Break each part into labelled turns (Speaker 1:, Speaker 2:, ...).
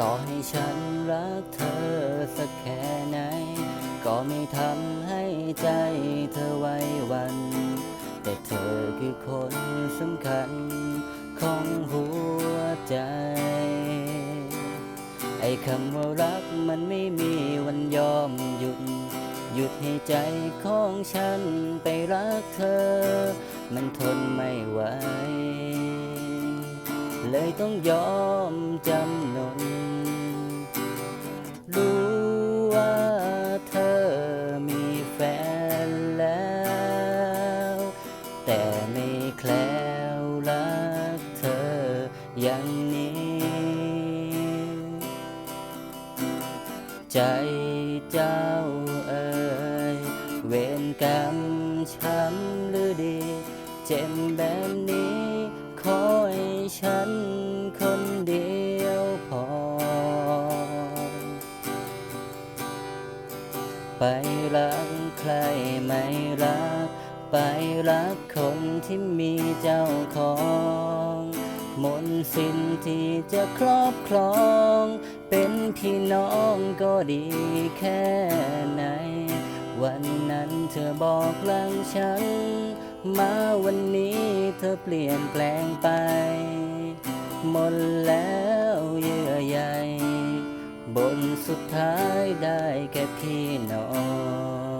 Speaker 1: ต่อให้ฉันรักเธอสักแค่ไหน ก็ไม่ทำให้ใจเธอไว้วัน แต่เธอคือคนสำคัญของหัวใจ ไอ้คำว่ารักมันไม่มีวันยอมหยุด หยุดให้ใจของฉันไปรักเธอ มันทนไม่ไหว เลยต้องยอมจำนน รู้ว่าเธอมีแฟนแล้ว แต่ไม่แคล้วรักเธออย่างนี้ ใจเจ้าเอ่ยเวรกรรมช้ำหรือดี เจ็บแบบนี้ ขอให้ฉันคนเดียวพอ ไปรักใครไม่รัก ไปรักคนที่มีเจ้าของมนสิ้นที่จะครอบครอง เป็นพี่น้องก็ดีแค่ไหน วันนั้นเธอบอกหลังฉัน มาวันนี้เธอเปลี่ยนแปลงไป หมดแล้วเยื่อใยบนสุดท้ายได้แค่พี่น้อง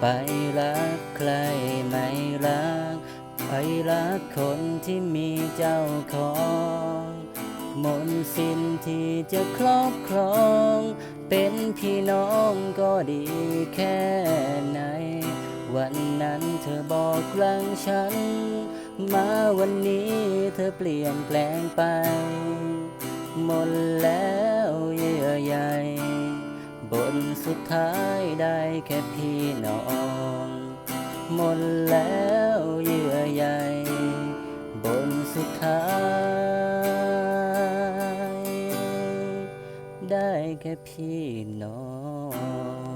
Speaker 1: ไปรักใครไม่รัก ไปรักคนที่มีเจ้าของมนสินที่จะครอบครอง เป็นพี่น้องก็ดีแค่ไหน วันนั้นเธอบอกรังฉัน มาวันนี้เธอเปลี่ยนแปลงไป หมดแล้วเยื่อใย บนสุดท้ายได้แค่พี่น้อง หมดแล้วเยื่อใยบนสุดท้าย ได้แค่พี่น้อง